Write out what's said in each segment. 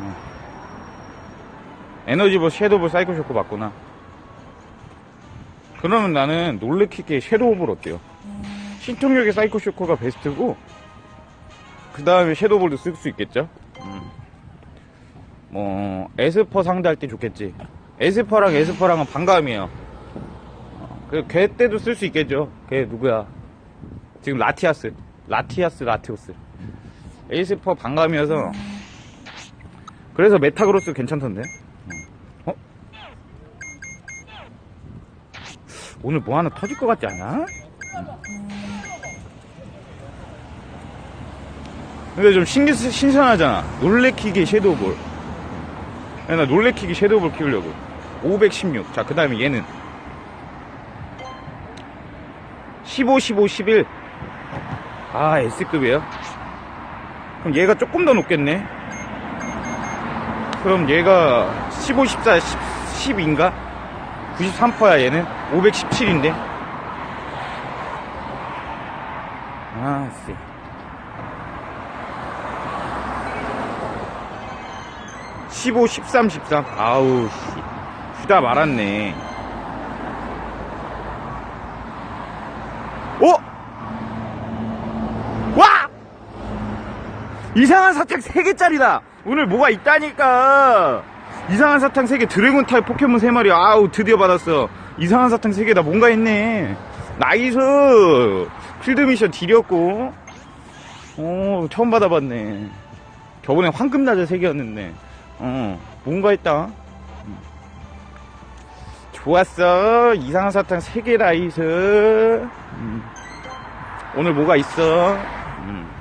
어. 에너지볼 섀도우볼 사이코 쇼크 맞구나. 그러면 나는 놀래키게 섀도우볼 어때요? 신통력의 사이코 쇼크가 베스트고, 그 다음에 섀도우볼도 쓸 수 있겠죠? 음. 뭐, 에스퍼 상대할 때 좋겠지. 에스퍼랑 에스퍼랑은 반감이에요. 어, 그, 걔 때도 쓸 수 있겠죠. 걔 누구야? 지금 라티아스. 라티아스, 라티오스. 에이스퍼 반감이어서. 그래서 메타그로스 괜찮던데? 어? 오늘 뭐 하나 터질 것 같지 않아? 근데 좀 신기, 신선하잖아. 놀래키기 섀도우볼. 야, 나 놀래키기 섀도우볼 키우려고. 516. 자, 그 다음에 얘는. 15, 15, 11. 아, S급이에요? 그럼 얘가 조금 더 높겠네. 그럼 얘가 15, 14, 10, 10인가? 93%야, 얘는. 517인데. 아, 씨. 십오, 십삼, 십삼. 아우, 씨. 휴다 말았네. 오! 와! 이상한 사탕 3개짜리다! 오늘 뭐가 있다니까! 이상한 사탕 3개, 드래곤 타입 포켓몬 3마리, 아우, 드디어 받았어. 이상한 사탕 3개다, 뭔가 했네. 나이스! 필드 미션 딜이었고, 오, 처음 받아봤네. 저번에 황금 나자 3개였는데, 어, 뭔가. 음. 좋았어. 이상한 사탕 3개 나이스. 음. 오늘 뭐가 있어? 음.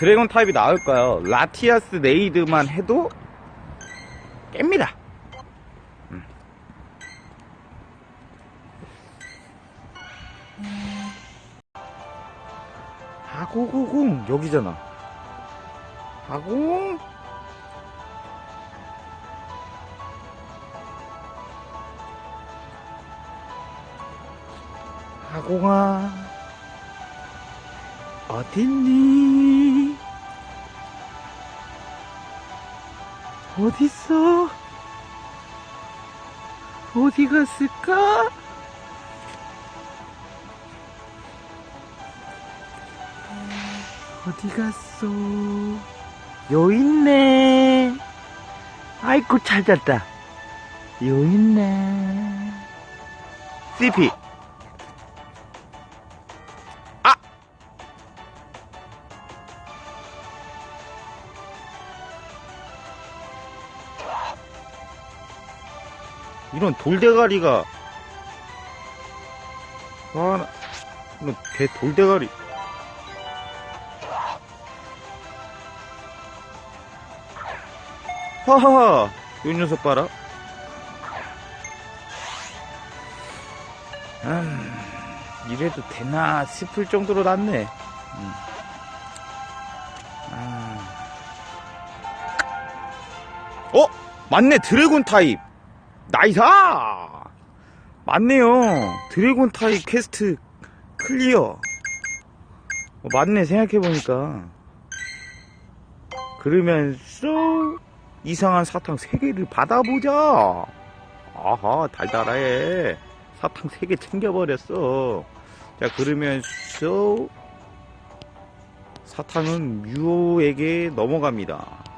드래곤 타입이 나올까요? 라티아스 네이드만 해도 깹니다. 음. 아고고공 여기잖아. 아공 아공아 어딨니? 어딨어? 어디 갔을까? 어디 갔어? 요 있네. 아이고 찾았다. 요 있네. CP. 이런 돌대가리가 아, 나, 이런 개 돌대가리. 하하하, 요 녀석 봐라. 음, 이래도 되나 싶을 정도로 났네. 음. 아. 어? 맞네, 드래곤 타입. 나이사! 맞네요. 드래곤 타입 퀘스트 클리어. 어, 맞네, 생각해보니까. 그러면서 이상한 사탕 3개를 받아보자. 아하, 달달해. 사탕 3개 챙겨버렸어. 자, 그러면서 사탕은 뮤에게 넘어갑니다.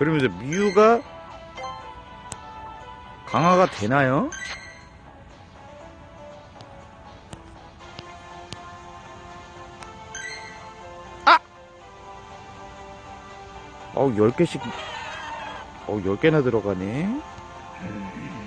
그러면서 뮤가 강화가 되나요? 어우, 10개씩, 어우, 10개나 들어가네. 음.